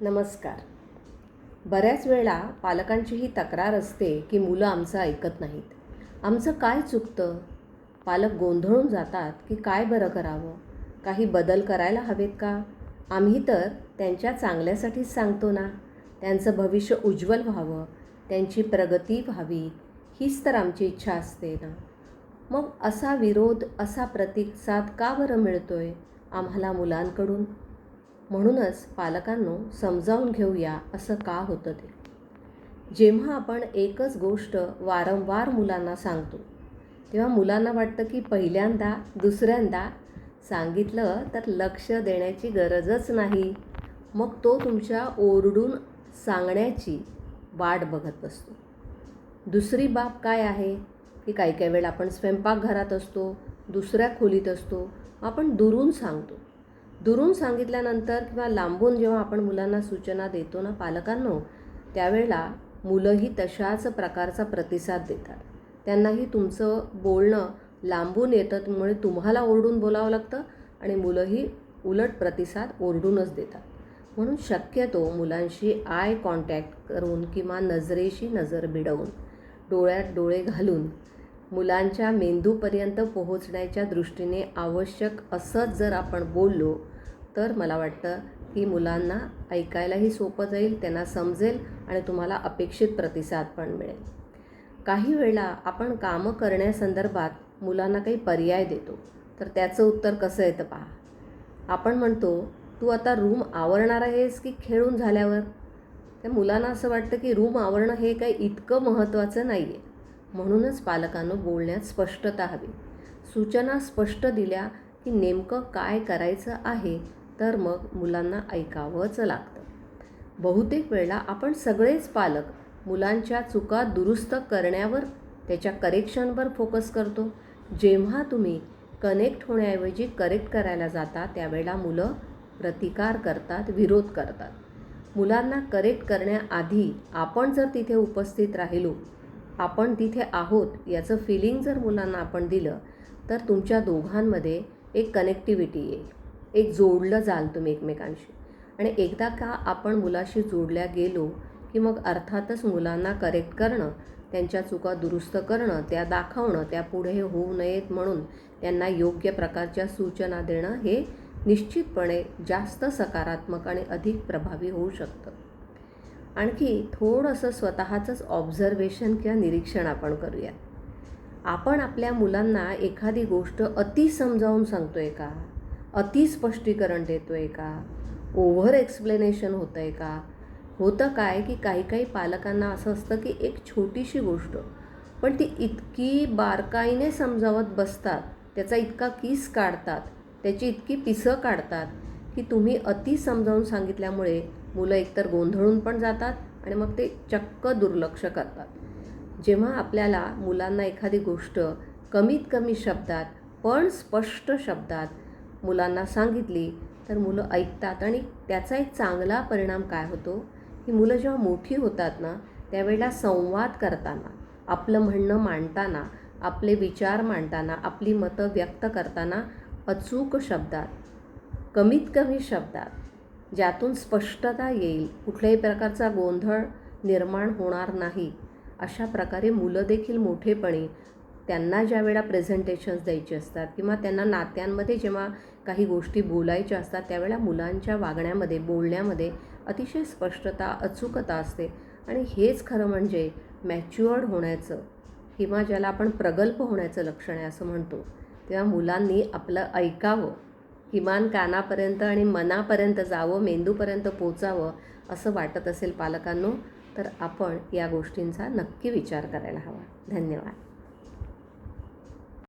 नमस्कार. बऱ्याच वेळा पालकांची ही तक्रार असते की मुलं आमचं ऐकत नाहीत. आमचं काय चुकतं? पालक गोंधळून जातात की काय बरं करावं? काही बदल करायला हवेत का? आम्ही तर त्यांच्या चांगल्यासाठीच सांगतो ना. त्यांचं भविष्य उज्ज्वल व्हावं त्यांची प्रगती व्हावी हीच तर आमची इच्छा असते ना. मग असा विरोध असा प्रतिसाद का बरं मिळतो आहे आम्हाला मुलांकडून? म्हणूनच पालकांनो समजावून घेऊया असं का होतं ते. जेव्हा आपण एकच गोष्ट वारंवार मुलांना सांगतो तेव्हा मुलांना वाटतं की पहिल्यांदा दुसऱ्यांदा सांगितलं तर लक्ष देण्याची गरजच नाही. मग तो तुमच्या ओरडून सांगण्याची वाट बघत असतो दुसरी बाब काय आहे? की काही काही वेळा आपण स्वयंपाकघरात असतो दुसऱ्या खोलीत असतो आपण दुरून सांगतो. दुरून सांगितल्यानंतर किंवा लांबून जेव्हा आपण मुलांना सूचना देतो ना पालकांनो त्यावेळेला मुलंही तशाच प्रकारचा प्रतिसाद देतात. त्यांनाही तुमचं बोलणं लांबून येतं त्यामुळे तुम्हाला ओरडून बोलावं लागतं आणि मुलंही उलट प्रतिसाद ओरडूनच देतात. म्हणून शक्यतो मुलांशी आय कॉन्टॅक्ट करून किंवा नजरेशी नजर भिडवून डोळ्यात डोळे घालून मुलांच्या मेंदूपर्यंत पोहोचण्याच्या दृष्टीने आवश्यक असंच जर आपण बोललो तर मला वाटतं की मुलांना ऐकायलाही सोपं जाईल त्यांना समजेल आणि तुम्हाला अपेक्षित प्रतिसाद पण मिळेल. काही वेळा आपण कामं करण्यासंदर्भात मुलांना काही पर्याय देतो. तर त्याचं उत्तर कसं येतं पहा. आपण म्हणतो तू आता रूम आवरणार आहेस की खेळून झाल्यावर? त्या मुलांना असं वाटतं की रूम आवरणं हे काही इतकं महत्त्वाचं नाही आहे म्हणूनच पालकांनो बोलण्यात स्पष्टता हवी. सूचना स्पष्ट दिल्या की नेमकं काय करायचं आहे तर मग मुलांना ऐकावंच लागतं. बहुतेक वेळेला आपण सगळेच पालक मुलांच्या चुका दुरुस्त करण्यावर त्याच्या करेक्शनवर फोकस करतो. जेव्हा तुम्ही कनेक्ट होण्याऐवजी करेक्ट करायला जाता त्यावेळेला मुलं प्रतिकार करतात विरोध करतात. मुलांना करेक्ट करण्याआधी आपण जर तिथे उपस्थित राहिलो आपण तिथे आहोत याचं फिलिंग जर मुलांना आपण दिलं तर तुमच्या दोघांमध्ये एक कनेक्टिव्हिटी येईल. एक जोडलं जाल तुम्ही एकमेकांशी. आणि एकदा का आपण मुलाशी जोडल्या गेलो की मग अर्थातच मुलांना करेक्ट करणं त्यांच्या चुका दुरुस्त करणं त्या दाखवणं त्या पुढे होऊ नयेत म्हणून त्यांना योग्य प्रकारच्या सूचना देणं हे निश्चितपणे जास्त सकारात्मक आणि अधिक प्रभावी होऊ शकतं. आणखी थोडंसं स्वतःचंच ऑब्झर्वेशन किंवा निरीक्षण आपण करूया. आपण आपल्या मुलांना एखादी गोष्ट अति समजावून सांगतो आहे का? अति स्पष्टीकरण देतो आहे का? ओव्हर एक्सप्लेनेशन होतं आहे का? होतं काय की काही काही पालकांना असं असतं की एक छोटीशी गोष्ट पण ती इतकी बारकाईने समजावत बसतात त्याचा इतका किस काढतात त्याची इतकी पिसं काढतात की तुम्ही अति समजावून सांगितल्यामुळे मुलं एकतर गोंधळून पण जातात आणि मग ते चक्क दुर्लक्ष करतात. जेव्हा आपल्याला मुलांना एखादी गोष्ट कमीत कमी शब्दात पण स्पष्ट शब्दात मुलांना सांगितली तर मुलं ऐकतात. आणि त्याचा एक चांगला परिणाम काय होतो? की मुलं जेव्हा मोठी होतात ना त्यावेळेला संवाद करताना आपलं म्हणणं मांडताना आपले विचार मांडताना आपली मतं व्यक्त करताना अचूक शब्दात कमीत कमी शब्दात ज्यातून स्पष्टता येईल कुठल्याही प्रकारचा गोंधळ निर्माण होणार नाही अशा प्रकारे मुलं देखील मोठेपणी त्यांना ज्या वेळा प्रेझेंटेशन्स द्यायचे असतात किंवा त्यांना नात्यांमध्ये जेव्हा काही गोष्टी बोलायच्या असतात त्यावेळेला मुलांच्या वागण्यामध्ये बोलण्यामध्ये अतिशय स्पष्टता अचूकता असते. आणि हेच खरं म्हणजे मॅच्युअर्ड होण्याचं किंवा ज्याला आपण प्रगल्भ होण्याचं लक्षण आहे असं म्हणतो तेव्हा मुलांनी आपलं ऐकावं किमान कानापर्यंत आणि मनापर्यंत जावं मेंदूपर्यंत पोचावं असं वाटत असेल पालकांनो तर आपण या गोष्टींचा नक्की विचार करायला हवा. धन्यवाद.